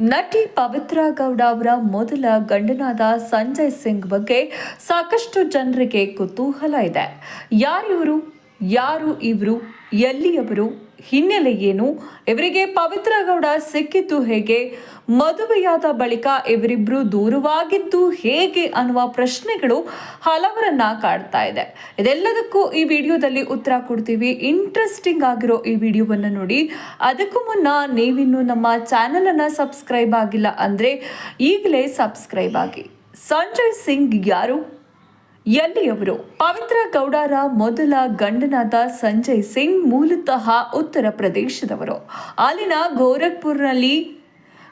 ನಟಿ ಪವಿತ್ರ ಗೌಡ ಅವರ ಮೊದಲ ಗಂಡನಾದ ಸಂಜಯ್ ಸಿಂಗ್ ಬಗ್ಗೆ ಸಾಕಷ್ಟು ಜನರಿಗೆ ಕುತೂಹಲ ಇದೆ. ಯಾರಿವರು, ಯಾರು ಇವರು, ಎಲ್ಲಿಯವರು ಹಿನ್ನೆಲೆ ಏನು? ಇವರಿಗೆ ಪವಿತ್ರ ಗೌಡ ಸಿಕ್ಕಿದ್ದು ಹೇಗೆ? ಮದುವೆಯಾದ ಬಳಿಕ ಇವರಿಬ್ರು ದೂರವಾಗಿದ್ದು ಹೇಗೆ ಅನ್ನುವ ಪ್ರಶ್ನೆಗಳು ಹಲವರನ್ನ ಕಾಡ್ತಾ ಇದೆ. ಇದೆಲ್ಲದಕ್ಕೂ ಈ ವಿಡಿಯೋದಲ್ಲಿ ಉತ್ತರ ಕೊಡ್ತೀವಿ. ಇಂಟ್ರೆಸ್ಟಿಂಗ್ ಆಗಿರೋ ಈ ವಿಡಿಯೋವನ್ನು ನೋಡಿ. ಅದಕ್ಕೂ ಮುನ್ನ ನೀವಿನ್ನು ನಮ್ಮ ಚಾನಲನ್ನು ಸಬ್ಸ್ಕ್ರೈಬ್ ಆಗಿಲ್ಲ ಅಂದ್ರೆ ಈಗಲೇ ಸಬ್ಸ್ಕ್ರೈಬ್ ಆಗಿ. ಸಂಜಯ್ ಸಿಂಗ್ ಯಾರು? ಎಲ್ಲಿಯವರು? ಪವಿತ್ರ ಗೌಡರ ಮೊದಲ ಗಂಡನಾದ ಸಂಜಯ್ ಸಿಂಗ್ ಮೂಲತಃ ಉತ್ತರ ಪ್ರದೇಶದವರು. ಅಲ್ಲಿನ ಗೋರಖ್ಪುರ್ನಲ್ಲಿ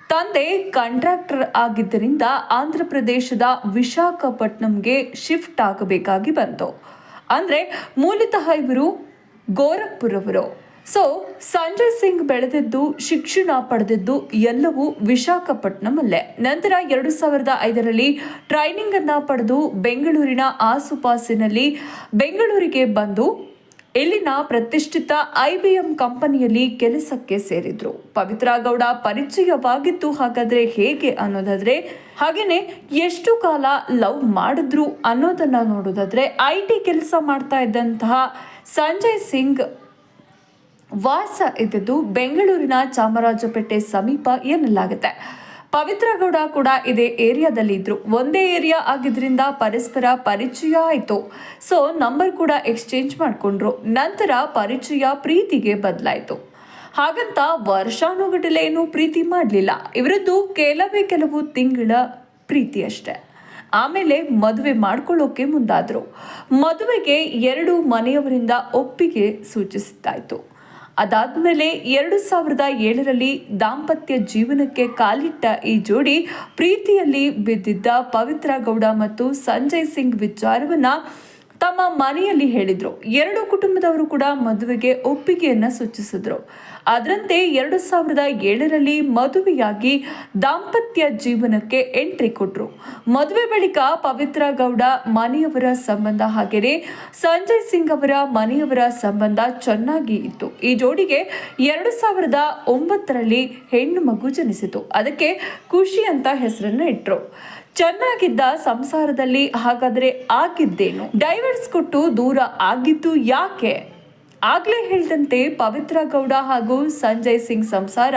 ತಂದೆ ಕಾಂಟ್ರಾಕ್ಟರ್ ಆಗಿದ್ದರಿಂದ ಆಂಧ್ರ ಪ್ರದೇಶದ ಶಿಫ್ಟ್ ಆಗಬೇಕಾಗಿ ಬಂತು. ಅಂದ್ರೆ ಮೂಲತಃ ಇವರು ಗೋರಖ್ಪುರ್ ಅವರು ಸೊ ಸಂಜಯ್ ಸಿಂಗ್ ಬೆಳೆದಿದ್ದು, ಶಿಕ್ಷಣ ಪಡೆದಿದ್ದು ಎಲ್ಲವೂ ವಿಶಾಖಪಟ್ಟಣಮಲ್ಲೇ. ನಂತರ ಎರಡು ಸಾವಿರದ ಐದರಲ್ಲಿ ಟ್ರೈನಿಂಗ್ ಅನ್ನ ಪಡೆದು ಬೆಂಗಳೂರಿನ ಆಸುಪಾಸಿನಲ್ಲಿ ಬೆಂಗಳೂರಿಗೆ ಬಂದು ಇಲ್ಲಿನ ಪ್ರತಿಷ್ಠಿತ ಐಬಿಎಂ ಕಂಪನಿಯಲ್ಲಿ ಕೆಲಸಕ್ಕೆ ಸೇರಿದ್ರು. ಪವಿತ್ರ ಗೌಡ ಪರಿಚಯವಾಗಿತ್ತು ಹಾಗಾದ್ರೆ ಹೇಗೆ ಅನ್ನೋದಾದ್ರೆ, ಹಾಗೇನೆ ಎಷ್ಟು ಕಾಲ ಲವ್ ಮಾಡಿದ್ರು ಅನ್ನೋದನ್ನ ನೋಡೋದಾದ್ರೆ ಐ ಟಿ ಕೆಲಸ ಮಾಡ್ತಾ ಇದ್ದಂತಹ ಸಂಜಯ್ ಸಿಂಗ್ ವಾಸ ಇದ್ದದ್ದು ಬೆಂಗಳೂರಿನ ಚಾಮರಾಜಪೇಟೆ ಸಮೀಪ ಎನ್ನಲಾಗುತ್ತೆ. ಪವಿತ್ರ ಗೌಡ ಕೂಡ ಇದೇ ಏರಿಯಾದಲ್ಲಿ ಇದ್ರು. ಒಂದೇ ಏರಿಯಾ ಆಗಿದ್ರಿಂದ ಪರಸ್ಪರ ಪರಿಚಯ ಆಯಿತು. ಸೊ ನಂಬರ್ ಕೂಡ ಎಕ್ಸ್ಚೇಂಜ್ ಮಾಡಿಕೊಂಡ್ರು. ನಂತರ ಪರಿಚಯ ಪ್ರೀತಿಗೆ ಬದಲಾಯಿತು. ಹಾಗಂತ ವರ್ಷಾನುಗಟ್ಟಲೆ ಏನು ಪ್ರೀತಿ ಮಾಡಲಿಲ್ಲ. ಇವರದ್ದು ಕೆಲವೇ ಕೆಲವು ತಿಂಗಳ ಪ್ರೀತಿ ಅಷ್ಟೆ. ಆಮೇಲೆ ಮದುವೆ ಮಾಡ್ಕೊಳ್ಳೋಕೆ ಮುಂದಾದ್ರು. ಮದುವೆಗೆ ಎರಡು ಮನೆಯವರಿಂದ ಒಪ್ಪಿಗೆ ಸೂಚಿಸಿದ್ದಾಯ್ತು ಅದಾದ್ಮೇಲೆ ಎರಡು ಸಾವಿರದ ಏಳರಲ್ಲಿ ದಾಂಪತ್ಯ ಜೀವನಕ್ಕೆ ಕಾಲಿಟ್ಟ ಈ ಜೋಡಿ ಪ್ರೀತಿಯಲ್ಲಿ ಬಿದ್ದಿದ್ದ ಪವಿತ್ರ ಗೌಡ ಮತ್ತು ಸಂಜಯ್ ಸಿಂಗ್ ವಿಚಾರವನ್ನ ತಮ್ಮ ಮನೆಯಲ್ಲಿ ಹೇಳಿದರು. ಎರಡು ಕುಟುಂಬದವರು ಕೂಡ ಮದುವೆಗೆ ಒಪ್ಪಿಗೆಯನ್ನ ಸೂಚಿಸಿದ್ರು. ಅದರಂತೆ ಎರಡು ಸಾವಿರದ ಏಳರಲ್ಲಿ ಮದುವೆಯಾಗಿ ದಾಂಪತ್ಯ ಜೀವನಕ್ಕೆ ಎಂಟ್ರಿ ಕೊಟ್ಟರು ಮದುವೆ ಬಳಿಕ ಪವಿತ್ರ ಗೌಡ ಮನೆಯವರ ಸಂಬಂಧ ಹಾಗೆಯೇ ಸಂಜಯ್ ಸಿಂಗ್ ಅವರ ಮನೆಯವರ ಸಂಬಂಧ ಚೆನ್ನಾಗಿ ಇತ್ತು. ಈ ಜೋಡಿಗೆ ಎರಡು ಸಾವಿರದ ಒಂಬತ್ತರಲ್ಲಿ ಹೆಣ್ಣು ಮಗು ಜನಿಸಿತು. ಅದಕ್ಕೆ ಖುಷಿ ಅಂತ ಹೆಸರನ್ನ ಇಟ್ರು. ಚೆನ್ನಾಗಿದ್ದ ಸಂಸಾರದಲ್ಲಿ ಹಾಗಾದ್ರೆ ಆಗಿದ್ದೇನು? ಡೈವರ್ಸ್ ಕೊಟ್ಟು ದೂರ ಆಗಿದ್ದು ಯಾಕೆ? ಆಗ್ಲೇ ಹೇಳಿದಂತೆ ಪವಿತ್ರ ಗೌಡ ಹಾಗೂ ಸಂಜಯ್ ಸಿಂಗ್ ಸಂಸಾರ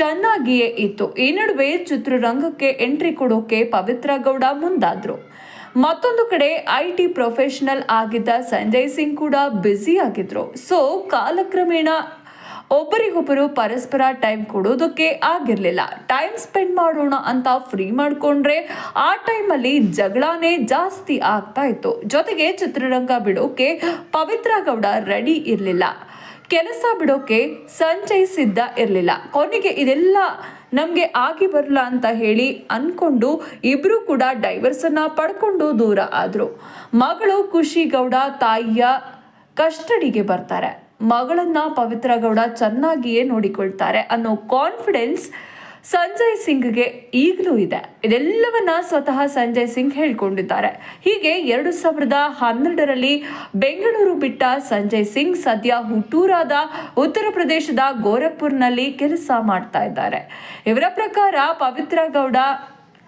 ಚೆನ್ನಾಗಿಯೇ ಇತ್ತು. ಈ ನಡುವೆ ಚಿತ್ರರಂಗಕ್ಕೆ ಎಂಟ್ರಿ ಕೊಡೋಕೆ ಪವಿತ್ರ ಗೌಡ ಮುಂದಾದ್ರು. ಮತ್ತೊಂದು ಕಡೆ ಐ ಟಿ ಪ್ರೊಫೆಷನಲ್ ಆಗಿದ್ದ ಸಂಜಯ್ ಸಿಂಗ್ ಕೂಡ ಬ್ಯುಸಿ ಆಗಿದ್ರು. ಸೊ ಕಾಲಕ್ರಮೇಣ ಒಬ್ಬರಿಗೊಬ್ಬರು ಪರಸ್ಪರ ಟೈಮ್ ಕೊಡೋದಕ್ಕೆ ಆಗಿರಲಿಲ್ಲ. ಟೈಮ್ ಸ್ಪೆಂಡ್ ಮಾಡೋಣ ಅಂತ ಫ್ರೀ ಮಾಡ್ಕೊಂಡ್ರೆ ಆ ಟೈಮಲ್ಲಿ ಜಗಳಾನೇ ಜಾಸ್ತಿ ಆಗ್ತಾ ಇತ್ತು. ಜೊತೆಗೆ ಚಿತ್ರರಂಗ ಬಿಡೋಕೆ ಪವಿತ್ರ ಗೌಡ ರೆಡಿ ಇರಲಿಲ್ಲ. ಕೆಲಸ ಬಿಡೋಕೆ ಸಂಜಯ್ ಸಿದ್ಧ ಇರಲಿಲ್ಲ. ಕೊನೆಗೆ ಇದೆಲ್ಲ ನಮಗೆ ಆಗಿ ಬರಲ್ಲ ಅಂತ ಹೇಳಿ ಅನ್ಕೊಂಡು ಇಬ್ರು ಕೂಡ ಡೈವರ್ಸನ್ನು ಪಡ್ಕೊಂಡು ದೂರ ಆದ್ರು. ಮಗಳು ಖುಷಿ ಗೌಡ ತಾಯಿಯ ಕಸ್ಟಡಿಗೆ ಬರ್ತಾರೆ. ಮಗಳನ್ನ ಪವಿತ್ರ ಗೌಡ ಚೆನ್ನಾಗಿಯೇ ನೋಡಿಕೊಳ್ತಾರೆ ಅನ್ನೋ ಕಾನ್ಫಿಡೆನ್ಸ್ ಸಂಜಯ್ ಸಿಂಗ್ಗೆ ಈಗಲೂ ಇದೆ. ಇದೆಲ್ಲವನ್ನ ಸ್ವತಃ ಸಂಜಯ್ ಸಿಂಗ್ ಹೇಳ್ಕೊಂಡಿದ್ದಾರೆ. ಹೀಗೆ ಎರಡು ಸಾವಿರದ ಹನ್ನೆರಡರಲ್ಲಿ ಬೆಂಗಳೂರು ಬಿಟ್ಟ ಸಂಜಯ್ ಸಿಂಗ್ ಸದ್ಯ ಹುಟ್ಟೂರಾದ ಉತ್ತರ ಪ್ರದೇಶದ ಗೋರಖ್ಪುರ್ನಲ್ಲಿ ಕೆಲಸ ಮಾಡ್ತಾ ಇದ್ದಾರೆ. ಇವರ ಪ್ರಕಾರ ಪವಿತ್ರ ಗೌಡ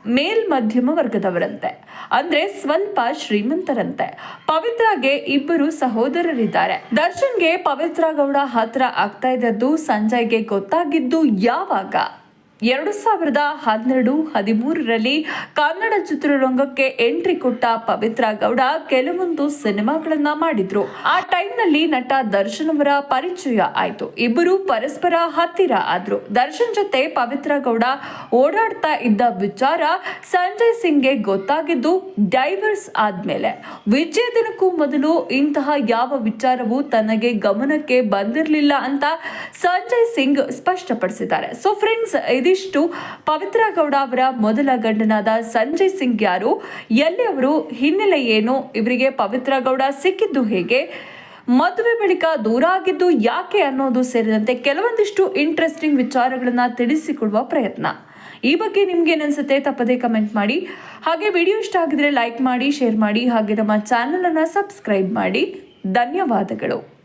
ಮೇಲ್ ಮಧ್ಯಮ ವರ್ಗದವರಂತೆ, ಅಂದ್ರೆ ಸ್ವಲ್ಪ ಶ್ರೀಮಂತರಂತೆ. ಪವಿತ್ರಾಗೆ ಇಬ್ಬರು ಸಹೋದರರಿದ್ದಾರೆ. ದರ್ಶನ್ಗೆ ಪವಿತ್ರ ಗೌಡ ಹತ್ರ ಆಗ್ತಾ ಇದ್ದದ್ದು ಸಂಜಯ್ಗೆ ಗೊತ್ತಾಗಿದ್ದು ಯಾವಾಗ? ಎರಡು ಸಾವಿರದ ಹನ್ನೆರಡು ಹದಿಮೂರರಲ್ಲಿ ಕನ್ನಡ ಚಿತ್ರರಂಗಕ್ಕೆ ಎಂಟ್ರಿ ಕೊಟ್ಟ ಪವಿತ್ರ ಗೌಡ ಕೆಲವೊಂದು ಸಿನಿಮಾಗಳನ್ನ ಮಾಡಿದ್ರು. ಆ ಟೈಮ್ನಲ್ಲಿ ನಟ ದರ್ಶನ್ ಅವರ ಪರಿಚಯ ಆಯಿತು. ಇಬ್ಬರು ಪರಸ್ಪರ ಹತ್ತಿರ ಆದ್ರು. ದರ್ಶನ್ ಜೊತೆ ಪವಿತ್ರ ಗೌಡ ಓಡಾಡ್ತಾ ಇದ್ದ ವಿಚಾರ ಸಂಜಯ್ ಸಿಂಗ್ಗೆ ಗೊತ್ತಾಗಿದ್ದು ಡೈವರ್ಸ್ ಆದ್ಮೇಲೆ. ದಿನಕ್ಕೂ ಮೊದಲು ಇಂತಹ ಯಾವ ವಿಚಾರವೂ ತನಗೆ ಗಮನಕ್ಕೆ ಬಂದಿರಲಿಲ್ಲ ಅಂತ ಸಂಜಯ್ ಸಿಂಗ್ ಸ್ಪಷ್ಟಪಡಿಸಿದ್ದಾರೆ. ಸೊ ಫ್ರೆಂಡ್ಸ್ ಇದಿಷ್ಟು ಪವಿತ್ರ ಗೌಡ ಅವರ ಮೊದಲ ಗಂಡನಾದ ಸಂಜಯ್ ಸಿಂಗ್ ಯಾರು? ಎಲ್ಲಿ ಅವರು? ಹಿನ್ನೆಲೆ ಏನು? ಇವರಿಗೆ ಪವಿತ್ರ ಗೌಡ ಸಿಕ್ಕಿದ್ದು ಹೇಗೆ? ಮದುವೆ ಬಳಿಕ ದೂರ ಆಗಿದ್ದು ಯಾಕೆ ಅನ್ನೋದು ಸೇರಿದಂತೆ ಕೆಲವೊಂದಿಷ್ಟು ಇಂಟ್ರೆಸ್ಟಿಂಗ್ ವಿಚಾರಗಳನ್ನು ತಿಳಿಸಿಕೊಡುವ ಪ್ರಯತ್ನ. ಈ ಬಗ್ಗೆ ನಿಮ್ಗೆ ಏನನ್ಸುತ್ತೆ ತಪ್ಪದೇ ಕಮೆಂಟ್ ಮಾಡಿ. ಹಾಗೆ ವಿಡಿಯೋ ಇಷ್ಟ ಆಗಿದ್ರೆ ಲೈಕ್ ಮಾಡಿ ಶೇರ್ ಮಾಡಿ. ಹಾಗೆ ನಮ್ಮ ಚಾನಲ್ ಅನ್ನ ಸಬ್ಸ್ಕ್ರೈಬ್ ಮಾಡಿ. ಧನ್ಯವಾದಗಳು.